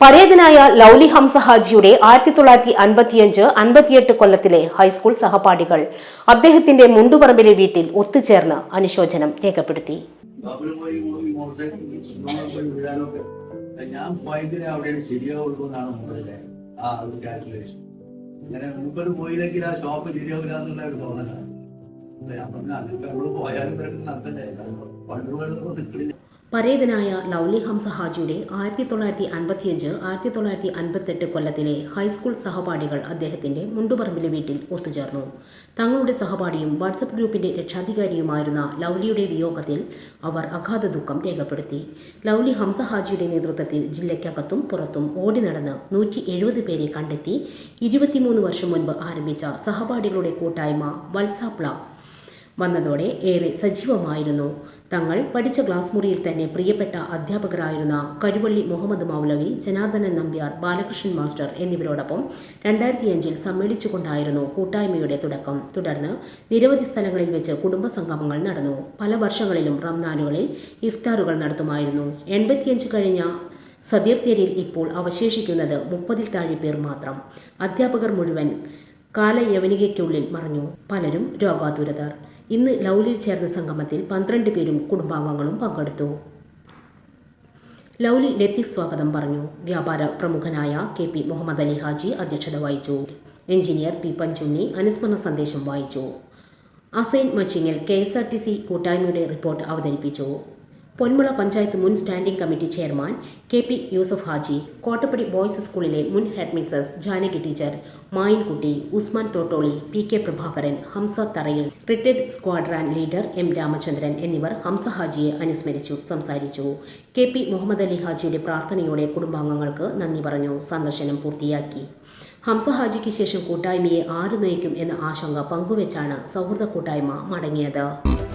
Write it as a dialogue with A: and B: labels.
A: പരേതനായ ലൗലി ഹംസ ഹാജിയുടെ ആയിരത്തി തൊള്ളായിരത്തി അൻപത്തിയഞ്ച് അൻപത്തിയെട്ട് കൊല്ലത്തിലെ ഹൈസ്കൂൾ സഹപാഠികൾ അദ്ദേഹത്തിന്റെ മുണ്ടുപറമ്പിലെ വീട്ടിൽ ഒത്തുചേർന്ന് അനുശോചനം രേഖപ്പെടുത്തി.
B: ഞാൻ ആ ഒരു ആ ഷോപ്പ്
A: പരേതനായ ലൗലി ഹംസ ഹാജിയുടെ ആയിരത്തി തൊള്ളായിരത്തി അൻപത്തിയഞ്ച് ആയിരത്തി തൊള്ളായിരത്തി അൻപത്തെട്ട് കൊല്ലത്തിലെ ഹൈസ്കൂൾ സഹപാഠികൾ അദ്ദേഹത്തിന്റെ മുണ്ടുപറമ്പിലെ വീട്ടിൽ ഒത്തുചേർന്നു. തങ്ങളുടെ സഹപാഠിയും വാട്സപ്പ് ഗ്രൂപ്പിന്റെ രക്ഷാധികാരിയുമായിരുന്ന ലൗലിയുടെ വിയോഗത്തിൽ അവർ അഗാധ ദുഃഖം രേഖപ്പെടുത്തി. ലൗലി ഹംസ ഹാജിയുടെ നേതൃത്വത്തിൽ ജില്ലയ്ക്കകത്തും പുറത്തും ഓടി നടന്ന് നൂറ്റി എഴുപത് പേരെ കണ്ടെത്തി ഇരുപത്തിമൂന്ന് വർഷം മുൻപ് ആരംഭിച്ച സഹപാഠികളുടെ കൂട്ടായ്മ വത്സാപ്ല വന്നതോടെ ഏറെ സജീവമായിരുന്നു. തങ്ങൾ പഠിച്ച ക്ലാസ് മുറിയിൽ തന്നെ പ്രിയപ്പെട്ട അധ്യാപകരായിരുന്ന കരുവള്ളി മുഹമ്മദ് മൗലവി ജനാർദ്ദനൻ നമ്പ്യാർ ബാലകൃഷ്ണൻ മാസ്റ്റർ എന്നിവരോടൊപ്പം രണ്ടായിരത്തിയഞ്ചിൽ സമ്മേളിച്ചുകൊണ്ടായിരുന്നു കൂട്ടായ്മയുടെ തുടക്കം. തുടർന്ന് നിരവധി സ്ഥലങ്ങളിൽ വെച്ച് കുടുംബ സംഗമങ്ങൾ നടന്നു. പല വർഷങ്ങളിലും റംനാനുകളിൽ ഇഫ്താറുകൾ നടത്തുമായിരുന്നു. എൺപത്തിയഞ്ച് കഴിഞ്ഞ സതീർത്ഥ്യരിൽ ഇപ്പോൾ അവശേഷിക്കുന്നത് മുപ്പതിൽ താഴെ പേർ മാത്രം. അധ്യാപകർ മുഴുവൻ കാലയവനികയ്ക്കുള്ളിൽ മറഞ്ഞു. പലരും രോഗാതുരതർ. ഇന്ന് ലൗലിൽ ചേർന്ന സംഗമത്തിൽ പന്ത്രണ്ട് പേരും കുടുംബാംഗങ്ങളും പങ്കെടുത്തു. ലൗലി ലത്തീഫ് സ്വാഗതം പറഞ്ഞു. വ്യാപാര പ്രമുഖനായ കെ പി മുഹമ്മദ് അലി ഹാജി അധ്യക്ഷത വഹിച്ചു. എഞ്ചിനീയർ പി പഞ്ചുണ്ണി അനുസ്മരണ സന്ദേശം വായിച്ചു. Assain Machingil K S R T C കൂട്ടായ്മയുടെ റിപ്പോർട്ട് അവതരിപ്പിച്ചു. പൊന്മുള പഞ്ചായത്ത് മുൻ standing committee chairman K P Yusuf Haji Kottappadi boys സ്കൂളിലെ മുൻ headmistress Janaki teacher Mayinkutty Usman Thottoli P K Prabhakaran Hamsa Tharayil retired squadron leader M Ramachandran എന്നിവർ ഹംസ ഹാജിയെ അനുസ്മരിച്ചു സംസാരിച്ചു. K P Muhammad Ali ഹാജിയുടെ പ്രാർത്ഥനയോടെ കുടുംബാംഗങ്ങൾക്ക് നന്ദി പറഞ്ഞു സന്ദർശനം പൂർത്തിയാക്കി. ഹംസ ഹാജിക്ക് ശേഷം കൂട്ടായ്മയെ ആര് നയിക്കും എന്ന ആശങ്ക പങ്കുവെച്ചാണ് സൗഹൃദ കൂട്ടായ്മ മടങ്ങിയത്.